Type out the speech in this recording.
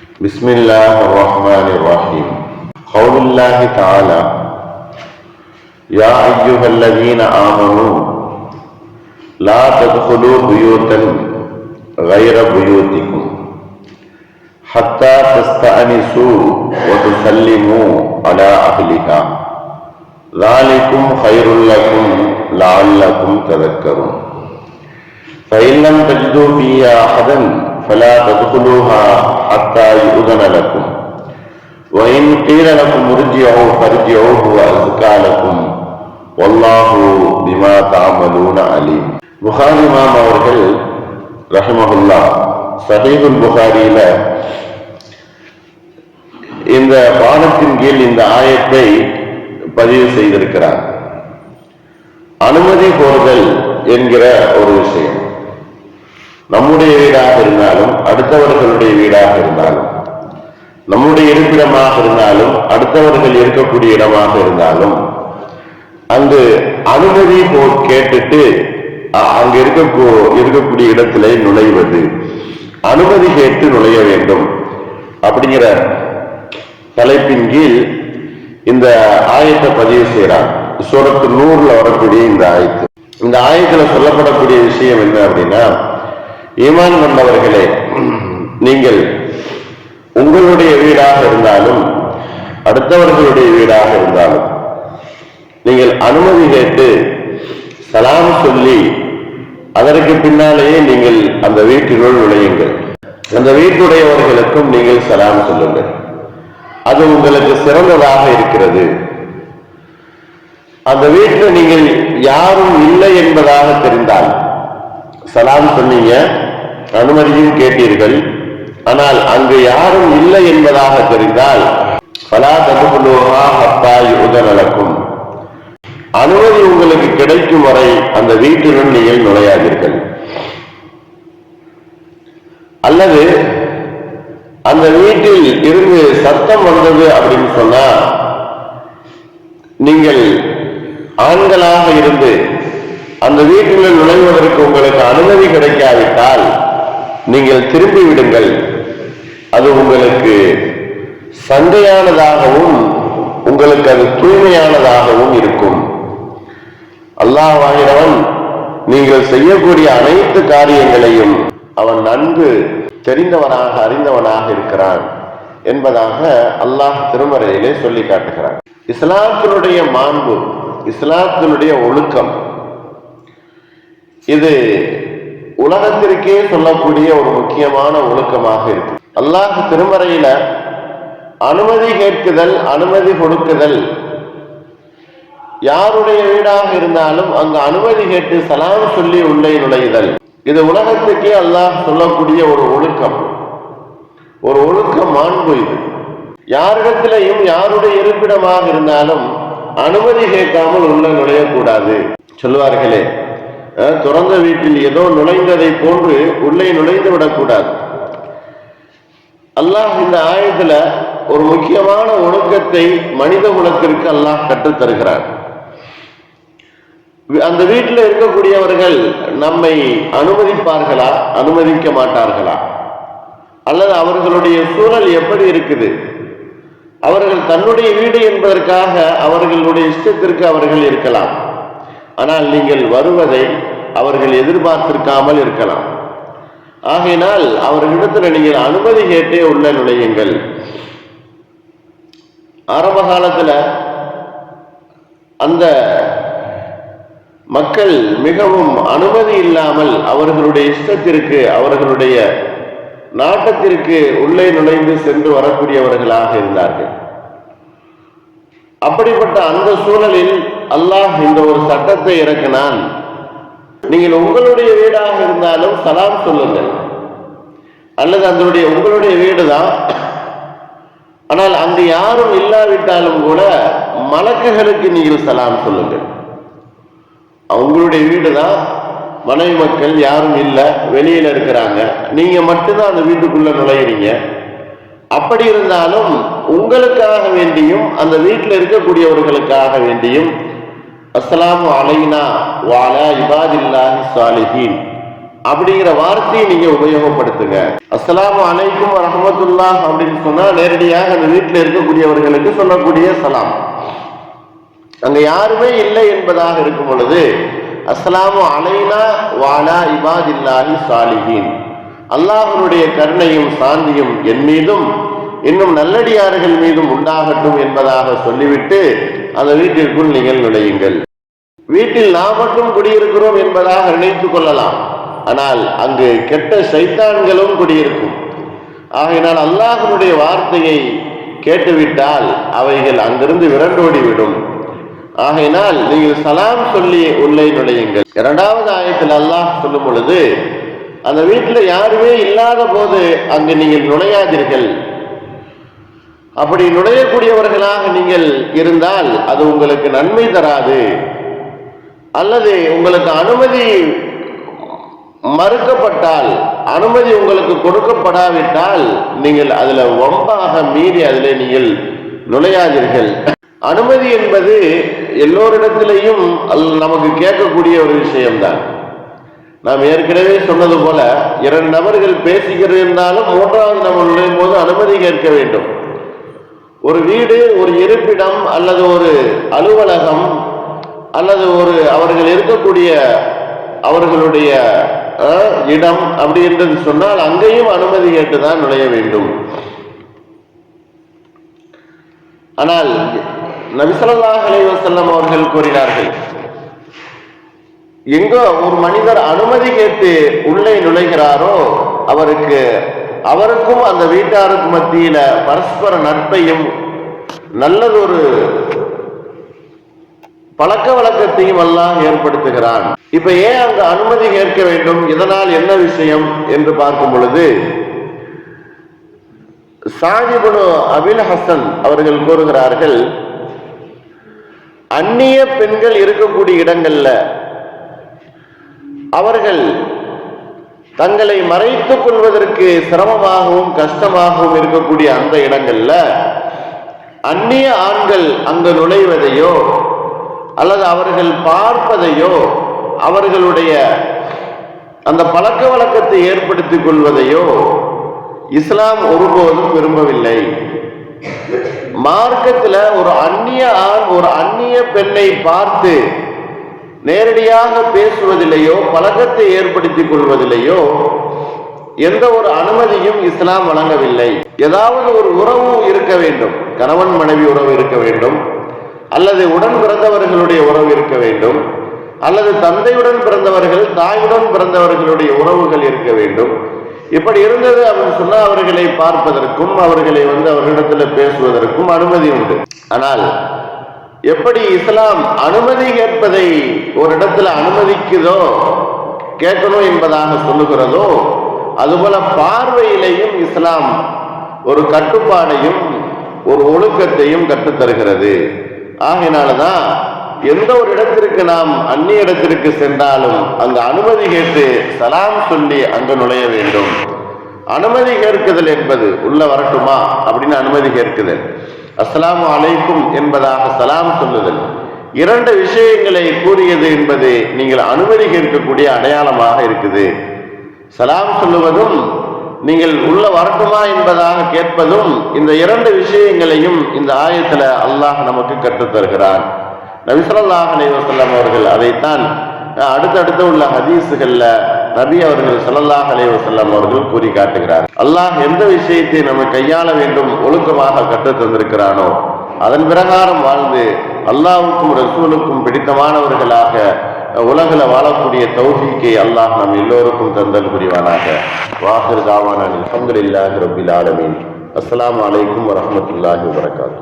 بسم اللہ الرحمن الرحیم قول اللہ تعالی یا ایوہ الذین آمنوا لا تدخلوا بیوتا غیر بیوتکم حتی تستأنسوا وتسلموا على اہلہا ذالکم خیر لکم لعلکم تذکرون فإن لم تجدوا فيها أحدا فلا تدخلوها حتى يؤذن لكم وإن قيل لكم ارجعوا فارجعوا هو أزكى لكم والله بما تعملون عليم புகாரி இமாம் அவர்கள் ரஹிமஹுல்லா சஹீபுல் புகாரியில இந்த பாடத்தின் கீழ் இந்த ஆயத்தை பதிவு செய்திருக்கிறார் அனுமதி கோருதல் என்கிற ஒரு விஷயம் நம்முடைய வீடாக இருந்தாலும் அடுத்தவர்களுடைய வீடாக இருந்தாலும் நம்முடைய இருப்பிடமாக இருந்தாலும் அடுத்தவர்கள் இருக்கக்கூடிய இடமாக இருந்தாலும் அங்கு அனுமதி போ கேட்டுட்டு அங்கு அங்க இருக்க இருக்கக்கூடிய இடத்திலே நுழைவது அனுமதி கேட்டு நுழைய வேண்டும். அப்படிங்கிற தலைப்பின் கீழ் இந்த ஆயத்தை பதிவு செய்கிறார் சூரத்து நூறுல வரக்கூடிய இந்த ஆயத்து. இந்த ஆயத்துல சொல்லப்படக்கூடிய விஷயம் என்ன அப்படின்னா ஈமான் கொண்டவர்களே நீங்கள் உங்களுடைய வீடாக இருந்தாலும் அடுத்தவர்களுடைய வீடாக இருந்தாலும் நீங்கள் அனுமதி கேட்டு சலாம் சொல்லி அதற்கு பின்னாலேயே நீங்கள் அந்த வீட்டினுள் நுழையுங்கள். அந்த வீட்டுடையவர்களுக்கும் நீங்கள் சலாம் சொல்லுங்கள். அது உங்களுக்கு சிறந்ததாக இருக்கிறது. அந்த வீட்டில் நீங்கள் யாரும் இல்லை என்பதாக தெரிந்தால் சலாம் சொன்னீங்க அனுமதியும் கேட்டீர்கள். ஆனால் அங்கு யாரும் இல்லை என்பதாக தெரிந்தால் பலா தகுலோகா ஹத்தாய் உதநலக்கும் அனுமதி உங்களுக்கு கிடைக்கும் வரை அந்த வீட்டினுள் நீங்கள் நுழையாதீர்கள். அல்லது அந்த வீட்டில் இருந்து சத்தம் வந்தது அப்படின்னு சொன்னா நீங்கள் ஆண்களாக இருந்து அந்த வீட்டில் நுழைவதற்கு உங்களுக்கு அனுமதி கிடைக்காவிட்டால் நீங்கள் திரும்பி விடுங்கள். அது உங்களுக்கு சந்தையானதாகவும் உங்களுக்கு அது தூய்மையானதாகவும் இருக்கும். அல்லாஹ் நீங்கள் செய்யக்கூடிய அனைத்து காரியங்களையும் அவன் நன்கு தெரிந்தவனாக அறிந்தவனாக இருக்கிறான் என்பதாக அல்லாஹ் திருமறையிலே சொல்லி காட்டுகிறான். இஸ்லாத்தினுடைய மாண்பு இஸ்லாத்தினுடைய ஒழுக்கம் இது உலகத்திற்கே சொல்லக்கூடிய ஒரு முக்கியமான ஒழுக்கமாக இருக்கு. அல்லாஹ் திருமறையில அனுமதி கேட்குதல் அனுமதி கொடுக்குதல். யாருடைய வீடாக இருந்தாலும் அங்கு அனுமதி கேட்டு சலாம் சொல்லி உள்ளே நுழைதல் இது உலகத்துக்கே அல்லாஹ் சொல்லக்கூடிய ஒரு ஒழுக்கம். ஒரு ஒழுக்க மாண்பு இது. யாரிடத்திலையும் யாருடைய இருப்பிடமாக இருந்தாலும் அனுமதி கேட்காமல் உள்ள நுழையக்கூடாது. சொல்லுவார்களே திறந்த வீட்டில் ஏதோ நுழைந்ததை போன்று உள்ளே நுழைந்து விடக்கூடாது. அல்லாஹ் இந்த ஆயத்துல ஒரு முக்கியமான ஒழுக்கத்தை மனித குலத்திற்கு அல்லாஹ் கற்றுத் தருகிறார். அந்த வீட்டில் இருக்கக்கூடியவர்கள் நம்மை அனுமதிப்பார்களா? அனுமதிக்க மாட்டார்களா? அல்லது அவர்களுடைய சூழல் எப்படி இருக்குது? அவர்கள் தன்னுடைய வீடு என்பதற்காக அவர்களுடைய இஷ்டத்திற்கு அவர்கள் இருக்கலாம். ஆனால் நீங்கள் வருவதை அவர்கள் எதிர்பார்த்திருக்காமல் இருக்கலாம். ஆகையினால் அவர்களிடத்தில் நீங்கள் அனுமதி கேட்டே உள்ள நுழையுங்கள். ஆரம்ப காலத்துல அந்த மக்கள் மிகவும் அனுமதி இல்லாமல் அவர்களுடைய இஷ்டத்திற்கு அவர்களுடைய நாட்டத்திற்கு உள்ளே நுழைந்து சென்று வரக்கூடியவர்களாக இருந்தார்கள். அப்படிப்பட்ட அந்த சூழலில் அல்லாஹ் இந்த ஒரு சட்டத்தை இறக்கினான். நீங்கள் உங்களுடைய வீடாக இருந்தாலும் சலாம் சொல்லுங்கள். அல்லது அதனுடைய உங்களுடைய வீடு தான் ஆனால் அங்கு யாரும் இல்லாவிட்டாலும் கூட மலக்குகளுக்கு நீங்கள் சலாம் சொல்லுங்கள். அவங்களுடைய வீடு தான் மனைவி மக்கள் யாரும் இல்லை. வெளியில இருக்கிறாங்க. நீங்கள் மட்டும்தான் அந்த வீட்டுக்குள்ளே நுழையிறீங்க. அப்படி இருந்தாலும் உங்களுக்காக வேண்டியும் அந்த வீட்டில் இருக்கக்கூடியவர்களுக்காக வேண்டியும் அஸ்ஸலாமு அலைனா வாலா இபாதில்லாஹி சாலிஹீன் அப்படிங்கிற வார்த்தையை நீங்க உபயோகப்படுத்துங்க. அஸ்ஸலாமு அலைக்கும் ரஹமத்துல்லா அப்படின்னு சொன்னா நேரடியாக அந்த வீட்டில் இருக்கக்கூடியவர்களுக்கு சொல்லக்கூடிய சலாம். அங்க யாருமே இல்லை என்பதாக இருக்கும் பொழுது அஸ்ஸலாமு அலைனா வாலா இபாதில்லாஹி சாலிஹீன் அல்லாஹனுடைய கருணையும் சாந்தியும் என் மீதும் இன்னும் நல்லடியார்கள் மீதும் உண்டாகட்டும் என்பதாக சொல்லிவிட்டு அந்த வீட்டிற்குள் நீங்கள் நுழையுங்கள். வீட்டில் நாம் மட்டும் குடியிருக்கிறோம் என்பதாக நினைத்துக் கொள்ளலாம். ஆனால் அங்கு கெட்ட சைத்தான்களும் குடியிருக்கும். ஆகையினால் அல்லாஹனுடைய வார்த்தையை கேட்டுவிட்டால் அவைகள் அங்கிருந்து விரண்டோடிவிடும். ஆகையினால் நீங்கள் சலாம் சொல்லி உள்ளே நுழையுங்கள். இரண்டாவது ஆயத்தில் அல்லாஹ் சொல்லும் பொழுது அந்த வீட்டில் யாருமே இல்லாத போது அங்கு நீங்கள் நுழையாதீர்கள். அப்படி நுழையக்கூடியவர்களாக நீங்கள் இருந்தால் அது உங்களுக்கு நன்மை தராது. அல்லது உங்களுக்கு அனுமதி மறுக்கப்பட்டால் அனுமதி உங்களுக்கு கொடுக்கப்படாவிட்டால் நீங்கள் அதுல ஒம்பாக மீறி அதில் நீங்கள் நுழையாதீர்கள். அனுமதி என்பது எல்லோரிடத்திலையும் நமக்கு கேட்கக்கூடிய ஒரு விஷயம்தான். நாம் ஏற்கனவே சொன்னது போல இரண்டு நபர்கள் பேசிக்கிறதாலும் மூன்றாவது நம்ம நுழையும் போது அனுமதி கேட்க வேண்டும். ஒரு வீடு ஒரு இருப்பிடம் அல்லது ஒரு அலுவலகம் அல்லது ஒரு அவர்கள் இருக்கக்கூடிய அவர்களுடைய இடம் அப்படி என்று சொன்னால் அங்கேயும் அனுமதி கேட்டுதான் நுழைய வேண்டும். ஆனால் நபிசல்லாஹ் அலைவசல்லம் அவர்கள் கூறினார்கள் எங்கோ ஒரு மனிதர் அனுமதி கேட்டு உள்ளே நுழைகிறாரோ அவருக்கு அவருக்கும் அந்த வீட்டாருக்கு மத்தியில பரஸ்பர நட்பையும் நல்லதொரு பழக்க வழக்கத்தையும் எல்லாம் ஏற்படுத்துகிறான். இப்ப ஏன் அங்கு அனுமதி கேட்க வேண்டும்? இதனால் என்ன விஷயம் என்று பார்க்கும் பொழுது சாஹிபுனு அபில் ஹசன் அவர்கள் கூறுகிறார்கள் அந்நிய பெண்கள் இருக்கக்கூடிய இடங்கள்ல அவர்கள் தங்களை மறைத்துக் கொள்வதற்கு சிரமமாகவும் கஷ்டமாகவும் இருக்கக்கூடிய அந்த இடங்கள்ல அந்நிய ஆண்கள் அங்கு நுழைவதையோ அல்லது அவர்கள் பார்ப்பதையோ அவர்களுடைய அந்த பழக்க வழக்கத்தை ஏற்படுத்திக் கொள்வதையோ இஸ்லாம் ஒருபோதும் விரும்பவில்லை. மார்க்கத்தில் ஒரு அந்நிய ஆண் ஒரு அந்நிய பெண்ணை பார்த்து நேரடியாக பேசுவதிலேயோ பழக்கத்தை ஏற்படுத்திக் கொள்வதிலேயோ எந்த ஒரு அனுமதியும் இஸ்லாம் வழங்கவில்லை. ஏதாவது ஒரு உறவு இருக்க வேண்டும். கணவன் மனைவி உறவு இருக்க வேண்டும். அல்லது உடன் பிறந்தவர்களுடைய உறவு இருக்க வேண்டும். அல்லது தந்தையுடன் பிறந்தவர்கள் தாயுடன் பிறந்தவர்களுடைய உறவுகள் இருக்க வேண்டும். இப்படி இருந்தது அவன் சொன்னால் அவர்களை பார்ப்பதற்கும் அவர்களை வந்து அவர்களிடத்தில் பேசுவதற்கும் அனுமதி உண்டு. ஆனால் எப்படி இஸ்லாம் அனுமதி கேட்பதை ஒரு இடத்துல அனுமதிக்குதோ கேட்கணும் என்பதாக சொல்லுகிறதோ அதுபோல பார்வையிலையும் இஸ்லாம் ஒரு கட்டுப்பாடையும் ஒரு ஒழுக்கத்தையும் கற்றுத்தருகிறது. ஆகினால்தான் எந்த ஒரு இடத்திற்கு நாம் அந்நிய இடத்திற்கு சென்றாலும் அந்த அனுமதி கேட்டு சலாம் சொல்லி அங்கு நுழைய வேண்டும். அனுமதி கேட்குதல் என்பது உள்ள வரட்டுமா அப்படின்னு அனுமதி கேட்குதல். அஸ்லாம் அலைக்கும் என்பதாக சலாம் சொல்லுதல். இரண்டு விஷயங்களை கூறியது என்பது நீங்கள் அனுமதி கேட்கக்கூடிய அடையாளமாக இருக்குது. சலாம் சொல்லுவதும் நீங்கள் உள்ள வரட்டுமா என்பதாக கேட்பதும் இந்த இரண்டு விஷயங்களையும் இந்த ஆயத்துல அல்லாஹ் நமக்கு கற்றுத்தருகிறான் நபிசல்லாஹ் அலைவசல்லாம் அவர்கள் அதைத்தான் அடுத்தடுத்து உள்ள ஹதீஸுகள்ல நபி அவர்கள் சல்லல்லாஹ் அலைவசல்லாம் அவர்கள் கூறி காட்டுகிறார். அல்லாஹ் எந்த விஷயத்தை நம்ம கையாள வேண்டும் ஒழுக்கமாக கற்று தந்திருக்கிறானோ அதன் பிரகாரம் வாழ்ந்து அல்லாவுக்கும் ரசூலுக்கும் பிடித்தமானவர்களாக உலகில் வாழக்கூடிய தௌஃபீக்கை அல்லாஹ் நம் எல்லோருக்கும் தந்தல் புரிவானாக. வாஹிர் தாவான அலமதுல்லாஹி ரபில் ஆலமின். அஸ்லாம் வலைக்கம் வரமத்துல்லாஹி வரகாத்து